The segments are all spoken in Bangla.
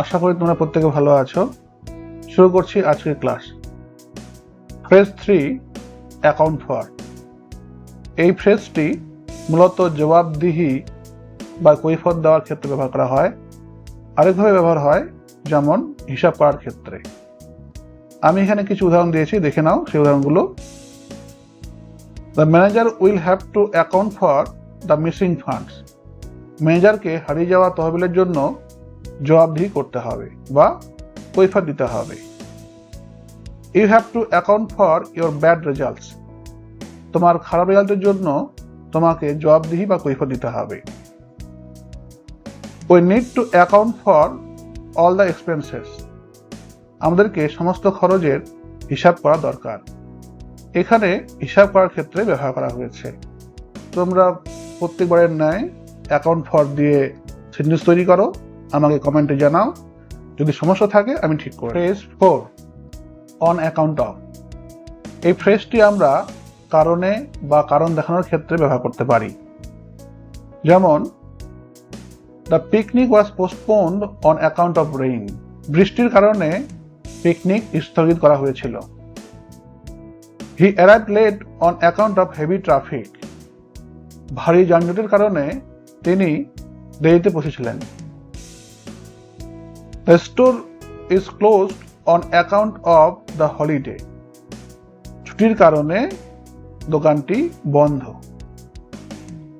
আশা করি তোমরা প্রত্যেকে ভালো আছো। শুরু করছি আজকের class. Phrase three account for এই ফ্রেজটি মূলত জবাবদিহি বা কৈফত দেওয়ার ক্ষেত্রে ব্যবহার করা হয়। আরেকভাবে ব্যবহার হয়, যেমন হিসাব করার ক্ষেত্রে। আমি এখানে কিছু উদাহরণ দিয়েছি, দেখে নাও সেই উদাহরণগুলো। The manager will have to account for the missing funds ম্যানেজারকে হারিয়ে যাওয়া তহবিলের জন্য জবাবদিহি করতে হবে বা কৈফত দিতে হবে। You have to account for your bad results তোমার খারাপ রেজাল্টের জন্য তোমাকে জবাবদিহি বা কৈফত দিতে হবে। We need to account for all the expenses আমাদেরকে সমস্ত খরচের হিসাব করা দরকার। এখানে হিসাব করার ক্ষেত্রে ব্যবহার করা হয়েছে। তোমরা প্রত্যেকবারের ন্যায় অ্যাকাউন্ট ফর দিয়ে সেন্টেন্স তৈরি করো। আমাকে কমেন্টে জানাও। যদি সমস্যা থাকে আমি ঠিক করে phrase four on account of এই ফ্রেজটি আমরা কারণে বা কারণ দেখানোর ক্ষেত্রে ব্যবহার করতে পারি। যেমন the picnic was postponed on account of rain বৃষ্টির কারণে পিকনিক স্থগিত করা হয়েছিল। He arrive late on account of heavy traffic ভারী যানজটের কারণে তিনি দেরিতে পৌঁছেছিলেন। Store is closed on account of the holiday ছুটির কারণে দোকানটি বন্ধ।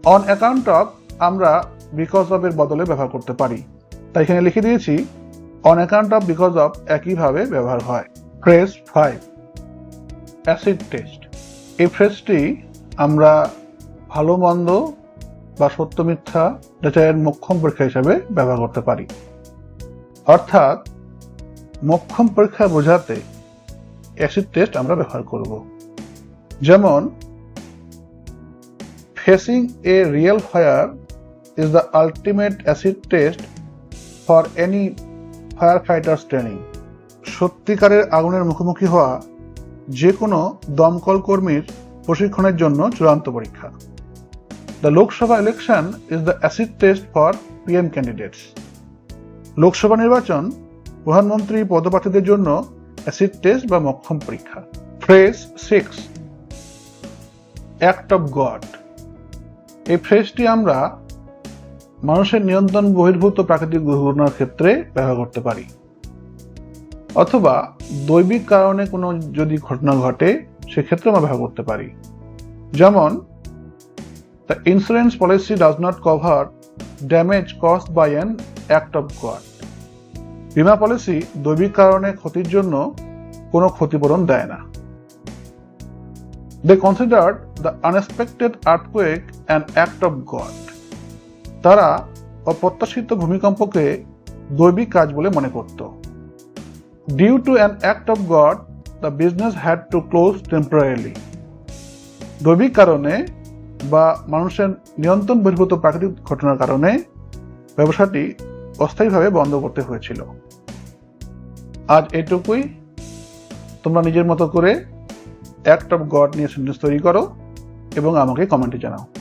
অন অ্যাকাউন্ট অফ আমরা বিকজ অফ এর বদলে ব্যবহার করতে পারি। তাই এখানে লিখে দিয়েছি on account of because of একইভাবে ব্যবহার হয়। ফ্রেজ ফাইভ অ্যাসিড টেস্ট এই ফ্রেজটি আমরা ভালো, মন্দ বা সত্য মিথ্যা যাচাইয়ের মোক্ষম পরীক্ষা হিসাবে ব্যবহার করতে পারি। অর্থাৎ মোক্ষম পরীক্ষা বোঝাতে অ্যাসিড টেস্ট আমরা ব্যবহার করব। যেমন facing a real fire is the ultimate acid test for any fire fighters training সত্যিকারের আগুনের মুখোমুখি হওয়া যে কোনো দমকল কর্মীর প্রশিক্ষণের জন্য চূড়ান্ত পরীক্ষা। The Lok Sabha election is the acid test for PM candidates Lok Sabha নির্বাচন, প্রধানমন্ত্রী পদপ্রার্থীদের জন্য অ্যাসিড টেস্ট বা মক্ষম পরীক্ষা। Phrase six act of God এই ফ্রেজটি আমরা মানুষের নিয়ন্ত্রণ বহির্ভূত প্রাকৃতিক দুর্ঘটনার ক্ষেত্রে ব্যবহার করতে পারি। অথবা দৈবিক কারণে কোনো যদি ঘটনা ঘটে সেক্ষেত্রে আমরা ব্যবহার করতে পারি। যেমন the insurance policy does not cover damage cost by an act of God বিমা পলিসি দৈবিক কারণে ক্ষতির জন্য কোনো ক্ষতিপূরণ দেয় না। They considered the unexpected earthquake an act of God তারা অপ্রত্যাশিত ভূমিকম্পকে দৈবিক কাজ বলে মনে করত। Due to an act of God the business had to close temporarily দৈবিক কারণে বা মানুষের নিয়ন্ত্রণ বহির্ভূত প্রাকৃতিক ঘটনার কারণে ব্যবসাটি অস্থায়ীভাবে বন্ধ করতে হয়েছিল। আজ এটুকুই। তোমরা নিজের মতো করে অফ গড নিয়ে সেন্টেন্স তৈরি করো এবং আমাকে কমেন্টে জানাও।